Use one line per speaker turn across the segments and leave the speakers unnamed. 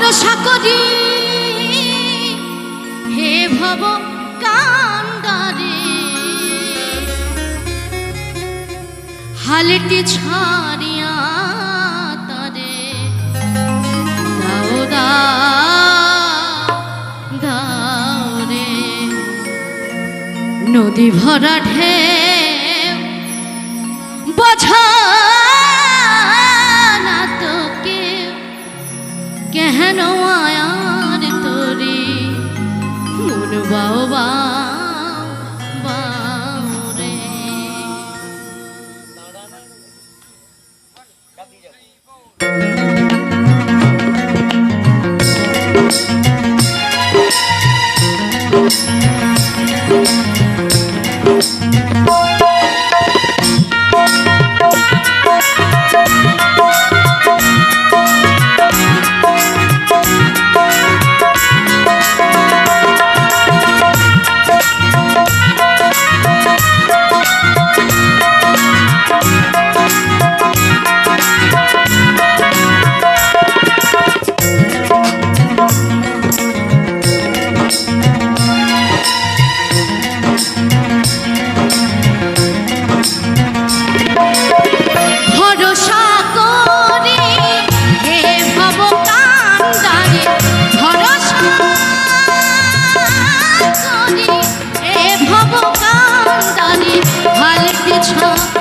ভরসা করি হে ভব কান্দারে হালটি ছাড়িয়া তারে দাও দাও রে। নদী ভরা ঢের হাল পিছা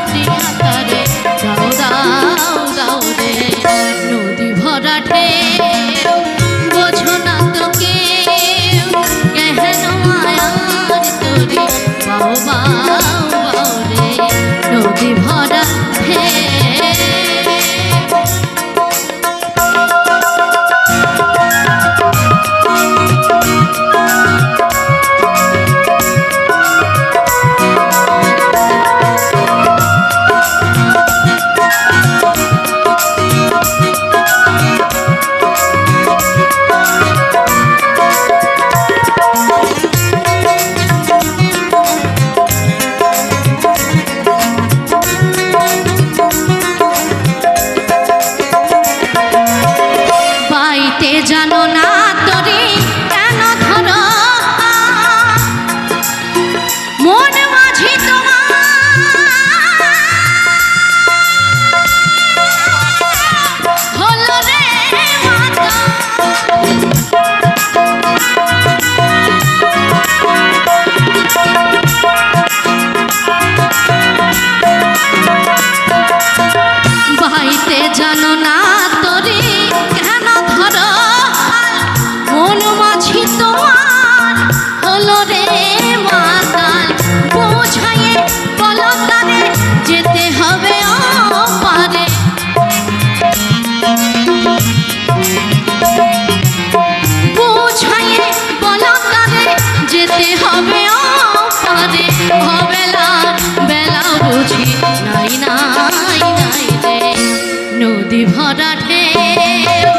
নদী ভরা ঢেউ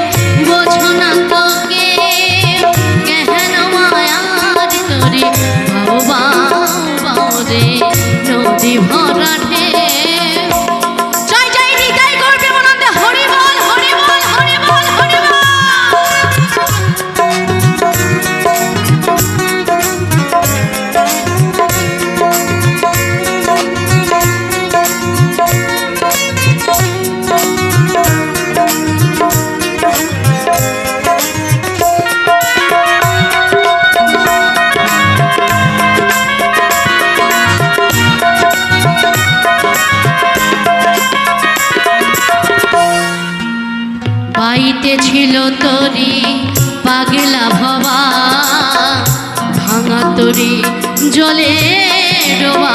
বোঝো না তোকে কেহেন মায়ার তরি বাবা বাবা রে? নদী ভরা হবা ভাঙা তরি জলে রোবা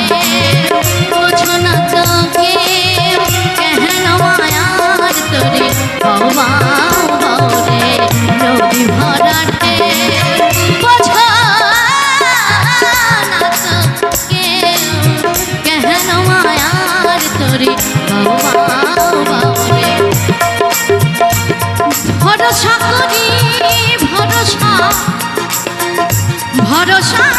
ভরসা